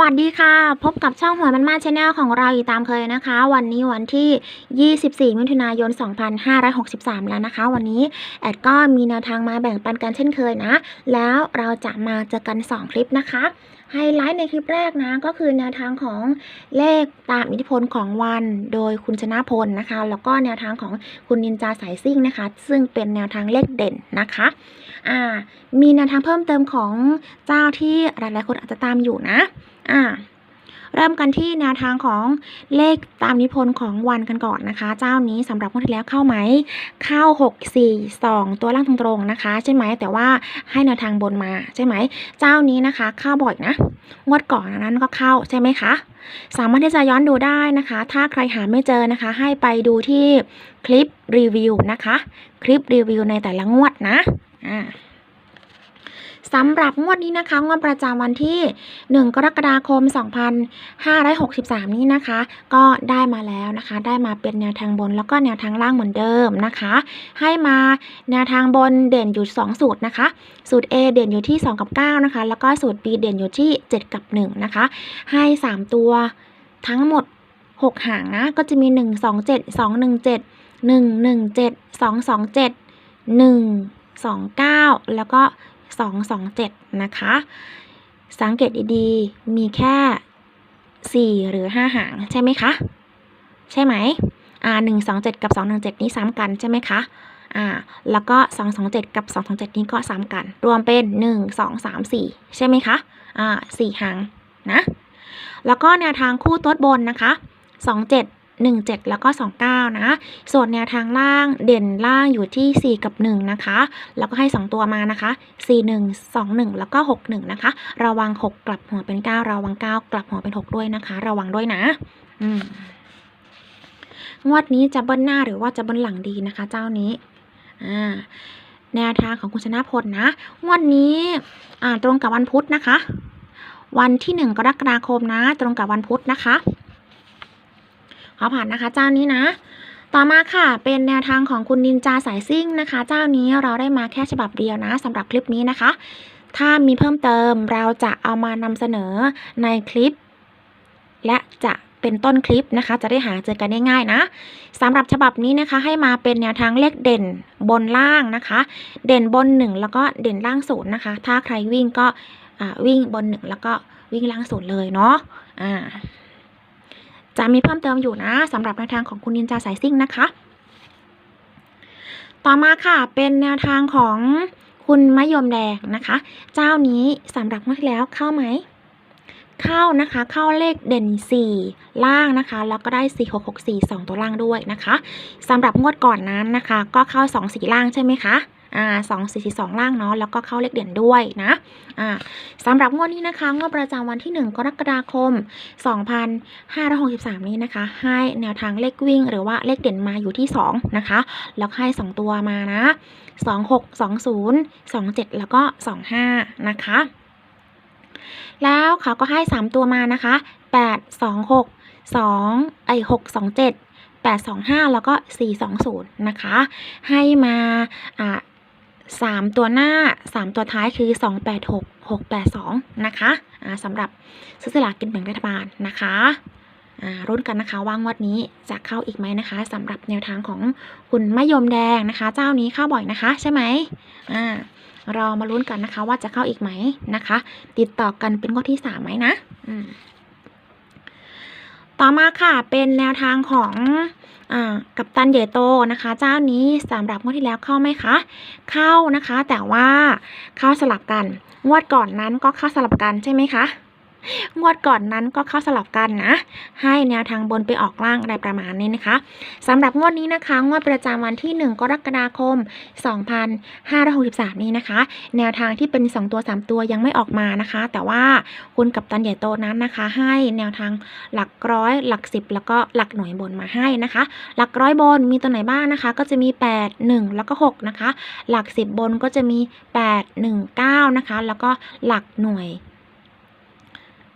วัสดีค่ะ พบกับช่องหวยมันมาชาแนลของเราอีกตามเคยนะคะ วันนี้วันที่ 24 มิถุนายน 2563 แล้วนะคะ วันนี้แอดก็มีแนวทางมาแบ่งปันกันเช่นเคยนะ แล้วเราจะมาเจอกัน 2 คลิปนะคะไฮไลท์ในคลิปแรกนะ ก็คือแนวทางของเลขตามอิทธิพลของวันโดยคุณชนะพลนะคะ แล้วก็แนวทางของคุณนินจาสายซิ่งนะคะ ซึ่งเป็นแนวทางเลขเด่นนะคะอ่ามีแนวทางเพิ่มเติมของเจ้าที่หลายๆคนอาจจะตามอยู่นะ อ่าเริ่มกันที่แนวทางของเลขตามนิพนธ์ของวันกันก่อนนะคะ เจ้านี้สำหรับงวดที่แล้วเข้าไหม เข้า 6 4 2 ตัวล่างตรงๆนะคะ ใช่ไหมแต่ว่าให้แนวทางบนมาใช่ไหม เจ้านี้นะคะเข้าบ่อยนะ งวดก่อนนั้นก็เข้าใช่ไหมคะสามารถที่จะย้อนดูได้นะคะ ถ้าใครหาไม่เจอนะคะ ให้ไปดูที่คลิปรีวิวนะคะ คลิปรีวิวในแต่ละงวดนะอ่า สำหรับงวดนี้นะคะ งวดประจำวันที่ 1 กรกฎาคม 2563 นี้นะคะ ก็ได้มาแล้วนะคะ ได้มาเป็นแนวทางบนแล้วก็แนวทางล่างเหมือนเดิมนะคะ ให้มาแนวทางบนเด่นอยู่ 2 สูตรนะคะ สูตร A เด่นอยู่ที่ 2 กับ 9 นะคะ แล้วก็สูตร B เด่นอยู่ที่ 7 กับ 1 นะคะ ให้ 3 ตัวทั้งหมด 6 หางนะ ก็จะมี 1 2 7 2 1 7 1 1 7 2 2 7 1 2 9 แล้วก็ 227 นะคะ สังเกตดีๆ มีแค่ 4 หรือ 5 หางใช่ไหมคะ ใช่ไหมอ่า127 กับ 217 นี้ซ้ำกันใช่ไหมคะอ่าแล้วก็ 227 กับ 227 นี้ก็ซ้ำกัน รวมเป็น 1 2 3 4 ใช่ไหมคะอ่า4หางนะ แล้วก็แนวทางคู่โต๊ดบนนะคะ 27 17 แล้วก็ 29 นะ ส่วนแนวทางล่างเด่นล่างอยู่ที่ 4 กับ 1 นะคะ แล้วก็ให้ 2 ตัวมานะคะ 4 1 2 1 แล้วก็ 6 1 นะคะ ระวัง 6 กลับหัวเป็น 9 ระวัง 9 กลับหัวเป็น 6 ด้วยนะคะ ระวังด้วยนะ อืม งวดนี้จะเบิ้ลหน้าหรือว่าจะเบิ้ลหลังดีนะคะ เจ้านี้ อ่า แนวทางของคุณชนะพลนะ งวดนี้ อ่า ตรงกับวันพุธนะคะ วันที่ 1 กรกฎาคมนะ ตรงกับวันพุธนะคะ ขอผ่านนะคะเจ้านี้นะ ต่อมาค่ะเป็นแนวทางของคุณนินจาสายซิ่งนะคะ เจ้านี้เราได้มาแค่ฉบับเดียวนะสำหรับคลิปนี้นะคะ ถ้ามีเพิ่มเติมเราจะเอามานำเสนอในคลิป และจะเป็นต้นคลิปนะคะ จะได้หาเจอกันได้ง่ายนะสำหรับฉบับนี้นะคะ ให้มาเป็นแนวทางเลขเด่นบนล่างนะคะ เด่นบนหนึ่งแล้วก็เด่นล่างศูนย์นะคะ ถ้าใครวิ่งก็วิ่งบนหนึ่งแล้วก็วิ่งล่างศูนย์เลยเนาะอ่า จะมีเพิ่มเติมอยู่นะสำหรับแนวทางของคุณนินจาสายซิ่งนะคะ ต่อมาค่ะเป็นแนวทางของคุณมะยมแดงนะคะ เจ้านี้สำหรับงวดที่แล้วเข้าไหม เข้านะคะเข้าเลขเด่น 4 ล่างนะคะ แล้วก็ได้ 4 6 6 4 2 ตัวล่างด้วยนะคะสำหรับงวดก่อนนั้นนะคะ ก็เข้า 2 4 ล่างใช่ไหมคะ อ่าสองสี่สี่สองล่างเนาะแล้วก็เข้าเลขเด่นด้วยนะอ่าสำหรับงวดนี้นะคะงวดประจำวันที่ 1 กรกฎาคม 2563 นี้นะคะ ให้แนวทางเลขวิ่ง หรือว่าเลขเด่นมาอยู่ที่ 2 นะคะ แล้วให้ 2 ตัวมานะ 26 20 27 แล้วก็ 25 นะคะ แล้วเขาก็ให้ 3 ตัวมานะคะ 8 2 6 2ไอ6 2 7 8 2 5 แล้วก็ 4 2 0 นะคะ ให้มาอ่า สามตัวหน้า 3 ตัวท้ายคือ 2 8 6 6 8 2 นะคะอ่าสำหรับซื้อสลากกินแบ่งรัฐบาลนะคะอ่ารุ่นกันนะคะว่างวดนี้จะเข้าอีกไหมนะคะสำหรับแนวทางของคุณมะยมแดงนะคะ เจ้านี้เข้าบ่อยนะคะใช่ไหมอ่าเรามาลุ้นกันนะคะ ว่าจะเข้าอีกไหมนะคะ ติดต่อกันเป็นงวดที่สามไหมนะอืมต่อมาค่ะเป็นแนวทางของ กับตันเยโตนะคะ เจ้านี้สำหรับงวดที่แล้วเข้าไหมคะ เข้านะคะ แต่ว่าเข้าสลับกัน งวดก่อนนั้นก็เข้าสลับกันใช่ไหมคะ งวดก่อนนั้นก็เข้าสลับกันนะ ให้แนวทางบนไปออกล่างอะไรประมาณนี้นะคะสำหรับงวดนี้นะคะ งวดประจำวันที่ 1 กรกฎาคม 2563 นี้นะคะ แนวทางที่เป็น 2 ตัว 3 ตัวยังไม่ออกมานะคะ แต่ว่าคุณกับตันใหญ่โตนั้นนะคะ ให้แนวทางหลักร้อย หลัก 10 แล้วก็หลักหน่วยบนมาให้นะคะ หลักร้อยบนมีตัวไหนบ้างนะคะ ก็จะมี 8 1 แล้วก็ 6 นะคะ หลัก 10 บนก็จะมี 8 1 9 นะคะ แล้วก็หลักหน่วย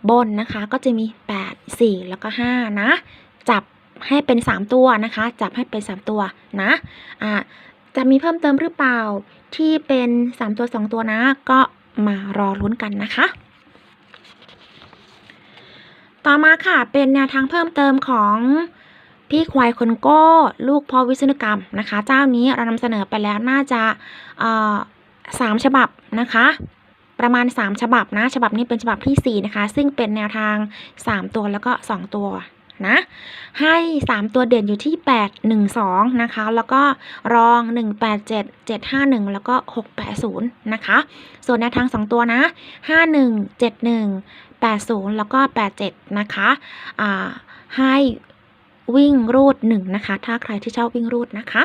บนนะคะก็จะมี 8 4 แล้วก็ 5 นะ จับให้เป็น 3 ตัวนะคะ จับให้เป็น 3 ตัวนะอ่าจะมีเพิ่มเติมหรือเปล่าที่เป็น 3 ตัว 2 ตัวนะ ก็มารอลุ้นกันนะคะ ต่อมาค่ะเป็นแนวทางเพิ่มเติมของพี่ควายคนโก้ลูกพ่อวิศนุกรรมนะคะ เจ้านี้เรานำเสนอไปแล้วน่าจะสามฉบับนะคะ ประมาณ 3 ฉบับนะ ฉบับนี้เป็นฉบับทีสี่ 4 นะคะ ซึ่งเป็นแนวทาง 3 ตัวแล้วก็ 2 ตัวนะ ให้ 3 ตัวเด่นอยู่ที่ 8 1 2 นะคะ แล้วก็รอง 1 8 7 7 5 1 แล้วก็ 6 8 0 นะคะ ส่วนแนวทาง 2 ตัวนะ 5 1 7 1 8 0 แล้วก็ 8 7 นะคะอ่าให้วิ่งรูด1นะคะ ถ้าใครที่ชอบวิ่งรูดนะคะ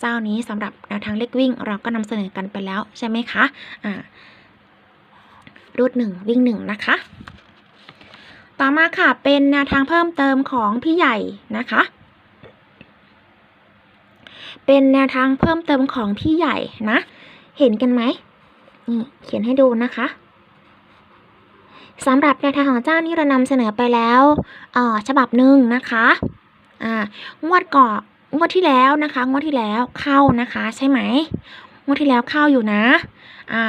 เจ้านี้สำหรับแนวทางเล็กวิ่งเราก็นำเสนอกันไปแล้วใช่ไหมคะ รูดหนึ่งวิ่งหนึ่งนะคะ ต่อมาค่ะเป็นแนวทางเพิ่มเติมของพี่ใหญ่นะคะ เป็นแนวทางเพิ่มเติมของพี่ใหญ่นะ เห็นกันไหมนี่เขียนให้ดูนะคะสำหรับแนวทางของเจ้านี่เรานำเสนอไปแล้วฉบับหนึ่งนะคะอ่างวดก่อนงวดที่แล้วนะคะ งวดที่แล้วเข้านะคะ ใช่ไหมงวดที่แล้วเข้าอยู่นะ อ่า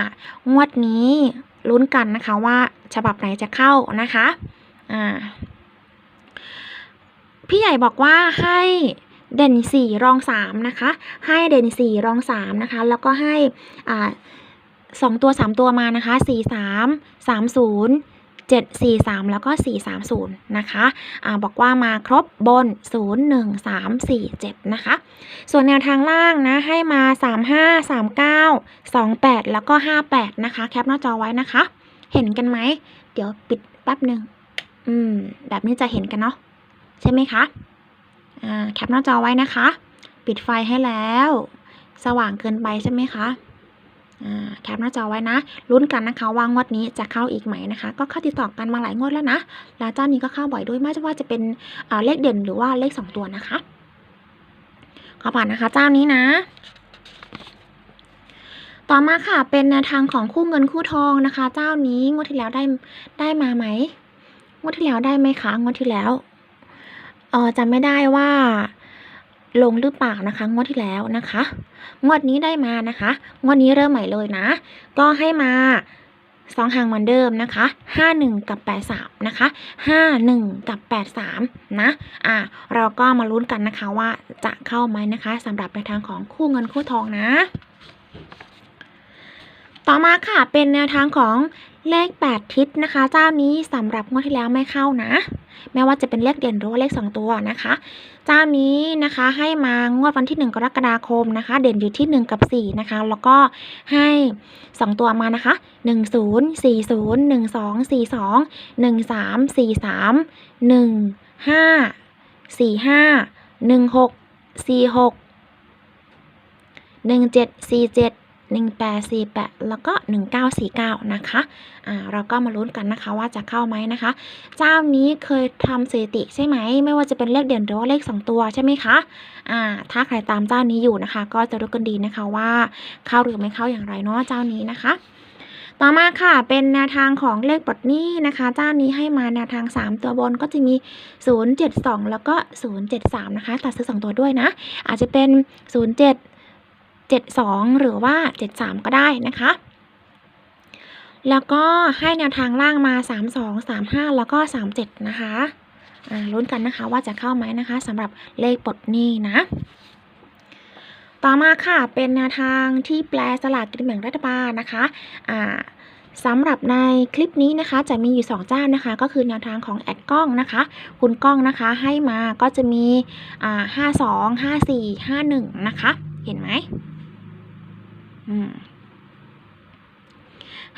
งวดนี้ ลุ้นกันนะคะว่าฉบับไหนจะเข้านะคะอ่าพี่ใหญ่บอกว่าให้เด่นสี่รองสามนะคะ ให้เด่นสี่รองสามนะคะ แล้วก็ให้อ่าสองตัวสามตัวมานะคะสี่สามสามศูนย์ เจ็ดสี่สามแล้วก็สี่สามศูนย์นะคะอ่าบอกว่ามาครบบนศูนย์หนึ่งสามสี่เจ็ดนะคะ ส่วนแนวทางล่างนะ ให้มาสามห้าสามเก้าสองแปดแล้วก็ห้าแปดนะคะ แคปหน้าจอไว้นะคะ เห็นกันไหม เดี๋ยวปิดแป๊บหนึ่งอืม แบบนี้จะเห็นกันเนาะ ใช่ไหมคะ อ่า แคปหน้าจอไว้นะคะ ปิดไฟให้แล้ว สว่างเกินไปใช่ไหมคะ แคปหน้าจอไว้นะลุ้นกันนะคะว่างวดนี้จะเข้าอีกไหมนะคะ ก็เข้าติดต่อกันมาหลายงวดแล้วนะแล้วเจ้านี้ก็เข้าบ่อยด้วยไม่ว่าจะเป็นเลขเด่นหรือว่าเลขสองตัวนะคะ ขอผ่านนะคะเจ้านี้นะ ต่อมาค่ะเป็นแนวทางของคู่เงินคู่ทองนะคะ เจ้านี้งวดที่แล้วได้ได้มาไหมงวดที่แล้วได้ไหมคะงวดที่แล้วเออจำไม่ได้ว่า ลงหรือเปล่านะคะ งวดที่แล้วนะคะ งวดนี้ได้มานะคะ งวดนี้เริ่มใหม่เลยนะ ก็ให้มาสองหางเหมือนเดิมนะคะห้าหนึ่งกับแปดสามนะคะห้าหนึ่งกับแปดสามนะ อ่าเราก็มาลุ้นกันนะคะว่าจะเข้าไหมนะคะสำหรับในทางของคู่เงินคู่ทองนะ ต่อมาค่ะเป็นแนวทางของ เลข 8 ทิศนะคะ เจ้านี้สำหรับงวดที่แล้วไม่เข้านะ แม้ว่าจะเป็นเลขเด่นหรือว่าเลข 2 ตัวนะคะ เจ้านี้นะคะให้มางวดวันที่ 1 กรกฎาคมนะคะ เด่นอยู่ที่ 1 กับ 4 นะคะ แล้วก็ให้ 2 ตัวมานะคะ 1 0 4 0 1 2 4 2 1 3 4 3 1 5 4 5 1 6 4 6 1 7 4 7 1848 แล้วก็ 1949 นะคะอ่าเราก็มาลุ้นกันนะคะว่าจะเข้าไหมนะคะ เจ้านี้เคยทำสถิติใช่ไหม ไม่ว่าจะเป็นเลขเด่นหรือว่าเลข 2 ตัวใช่ไหมคะอ่าถ้าใครตามเจ้านี้อยู่นะคะ ก็จะรู้กันดีนะคะว่าเข้าหรือไม่เข้าอย่างไรเนาะเจ้านี้นะคะต่อมาค่ะเป็นแนวทางของเลขปลดหนี้นะคะเจ้านี้ให้มาแนวทาง 3 ตัวบนก็จะมี 072 แล้วก็ 073 นะคะ ตัดซื้อ 2 ตัวด้วยนะ อาจจะเป็น 07 72 หรือว่า 73 ก็ได้นะคะ แล้วก็ให้แนวทางล่างมา 32 35 แล้วก็ 37 นะคะลุ้นกันนะคะว่าจะเข้าไหมนะคะสำหรับเลขปลดหนี้นะ ต่อมาค่ะเป็นแนวทางที่แปลสลากกินแบ่งรัฐบาลนะคะอ่าสำหรับในคลิปนี้นะคะจะมีอยู่ 2 เจ้านะคะ ก็คือแนวทางของแอดกล้องนะคะ คุณกล้องนะคะให้มาก็จะมีอ่า52 54 51 นะคะ เห็นไหม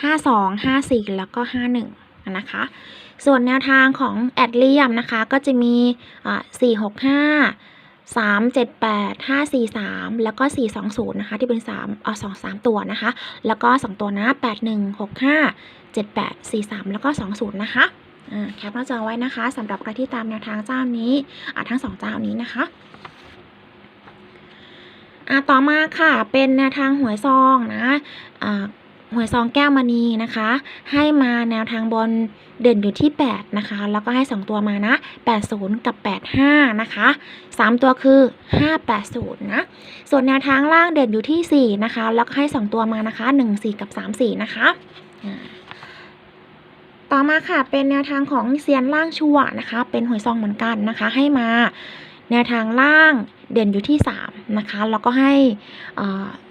ห้าสองห้าสี่แล้วก็ห้าหนึ่งนะคะ ส่วนแนวทางของแอดเลียมนะคะ ก็จะมีอ่าสี่หกห้าสามเจ็ดแปดห้าสี่สามแล้วก็สี่สองศูนย์นะคะ ที่เป็นสามอ่าสองสามตัวนะคะ แล้วก็สองตัวนะแปดหนึ่งหกห้าเจ็ดแปดสี่สามแล้วก็สองศูนย์นะคะอ่าแคปหน้าจอไว้นะคะสำหรับใครที่ตามแนวทางเจ้านี้อ่าทั้งสองเจ้านี้นะคะ อะต่อมาค่ะเป็นแนวทางหวยซองนะอ่าหวยซองแก้วมณีนะคะ ให้มาแนวทางบนเด่นอยู่ที่ 8 นะคะ แล้วก็ให้ 2 ตัวมานะ 80 กับ 85 นะคะ 3 ตัวคือ 580 นะ ส่วนแนวทางล่างเด่นอยู่ที่ 4 นะคะ แล้วก็ให้ 2 ตัวมานะคะ 1 4 กับ 3 4 นะคะต่อมาค่ะเป็นแนวทางของเซียนล่างชัวนะคะ เป็นหวยซองเหมือนกันนะคะ ให้มาแนวทางล่าง เด่นอยู่ที่ 3 นะคะ แล้วก็ให้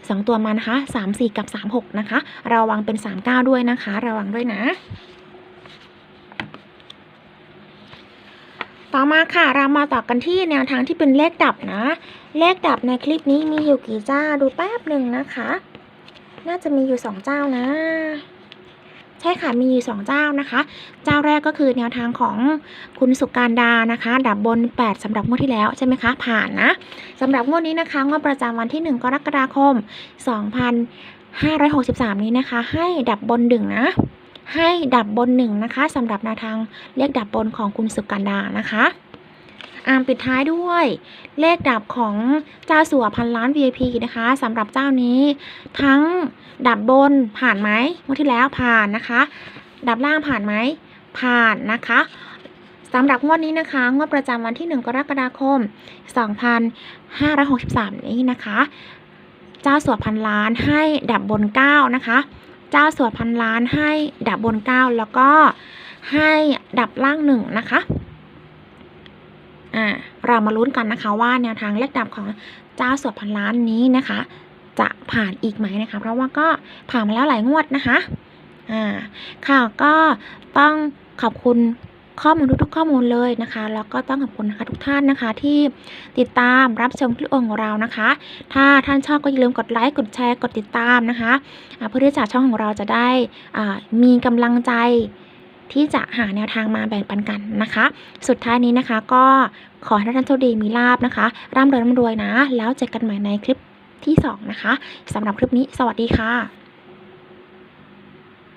สองตัวมานะคะ 3 4 กับ 3 6 นะคะ ระวังเป็น 3 9 ด้วยนะคะ ระวังด้วยนะ ต่อมาค่ะ เรามาต่อกันที่แนวทางที่เป็นเลขดับนะ เลขดับในคลิปนี้มีอยู่กี่เจ้า ดูแป๊บหนึ่งนะคะ น่าจะมีอยู่ 2 เจ้านะ ใช่ค่ะมีอยู่2เจ้านะคะ เจ้าแรกก็คือแนวทางของคุณสุการดานะคะ ดับบน 8สำหรับงวดที่แล้วใช่ไหมคะผ่านนะสำหรับงวดนี้นะคะงวดประจำวันที่ 1 กรกฎาคม 2563 นี้นะคะ ให้ดับบนหนึ่งนะ ให้ดับบนหนึ่งนะคะสำหรับแนวทางเลขดับบนของคุณสุการดานะคะ อ่าปิดท้ายด้วย เลขดับของเจ้าสัวพันล้าน VIP นะคะสำหรับเจ้านี้ทั้งดับบนผ่านไหมงวดที่แล้วผ่านนะคะ ดับล่างผ่านไหมผ่านนะคะสำหรับงวดนี้นะคะ งวดประจำวันที่ 1 กรกฎาคม 2563 นี้นะคะ เจ้าสัวพันล้านให้ดับบน 9 นะคะ เจ้าสัวพันล้านให้ดับบน 9 แล้วก็ให้ดับล่างหนึ่งนะคะ อ่าเรามาลุ้นกันนะคะว่าแนวทางเลขดับของเจ้าสัวพันล้านนี้นะคะ จะผ่านอีกไหมนะคะ เพราะว่าก็ผ่านมาแล้วหลายงวดนะคะอ่าค่ะก็ต้องขอบคุณข้อมูลทุกๆข้อมูลเลยนะคะ แล้วก็ต้องขอบคุณนะคะทุกท่านนะคะ ที่ติดตามรับชมคลิปของเรานะคะ ถ้าท่านชอบก็อย่าลืมกดไลค์กดแชร์กดติดตามนะคะเพื่อที่จะช่องของเราจะได้มีกำลังใจ ที่จะหาแนวทางมาแบ่งปันกันนะคะ สุดท้ายนี้นะคะก็ขอให้ท่านโชคดีมีลาบนะคะ ร่ำรวยร่ำรวยนะ แล้วเจอกันใหม่ในคลิปที่ 2 นะคะสำหรับคลิปนี้สวัสดีค่ะ